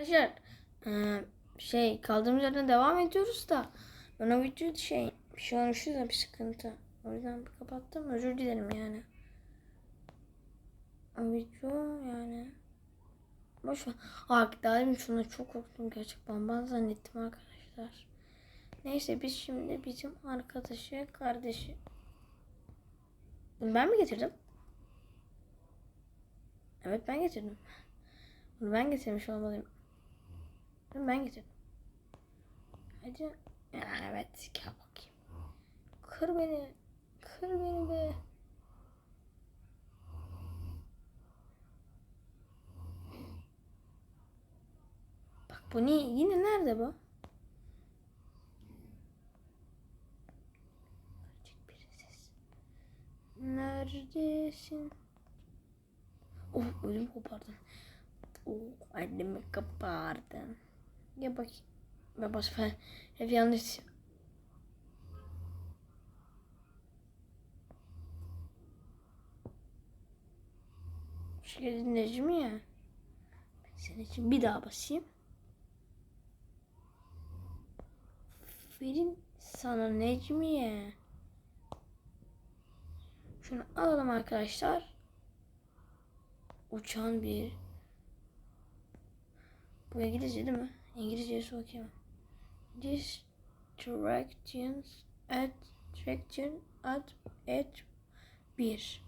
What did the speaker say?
Arkadaşlar eee, şey kaldığımız yerden devam ediyoruz da ben o videoyu şey bir şey olmuştu da bir sıkıntı. O yüzden kapattım. Özür dilerim yani. O video yani boş ver. Aa, şuna çok korktum gerçekten. Ben zannettim arkadaşlar. Neyse biz şimdi bizim arkadaşı, kardeşi. Bunu ben mi getirdim? Evet ben getirdim. Bunu ben getirmiş olmalıyım. Bunu ben getirdim. Hadi. Evet gel bakayım. Kır beni. Kır beni be. Bak bu ne? Yine nerede bu? Neredesin? Oh ödüm kopardın. Oh annemi kopardın. Ya bak. Ben bas ben hep yanlış. Şey Necmi ya. Ben senin için bir daha basayım. Verin sana Necmiye. Şunu alalım arkadaşlar. Uçan bir. Bu İngilizce değil mi? İngilizcesi okuyamam. Distractions at attraction at at 1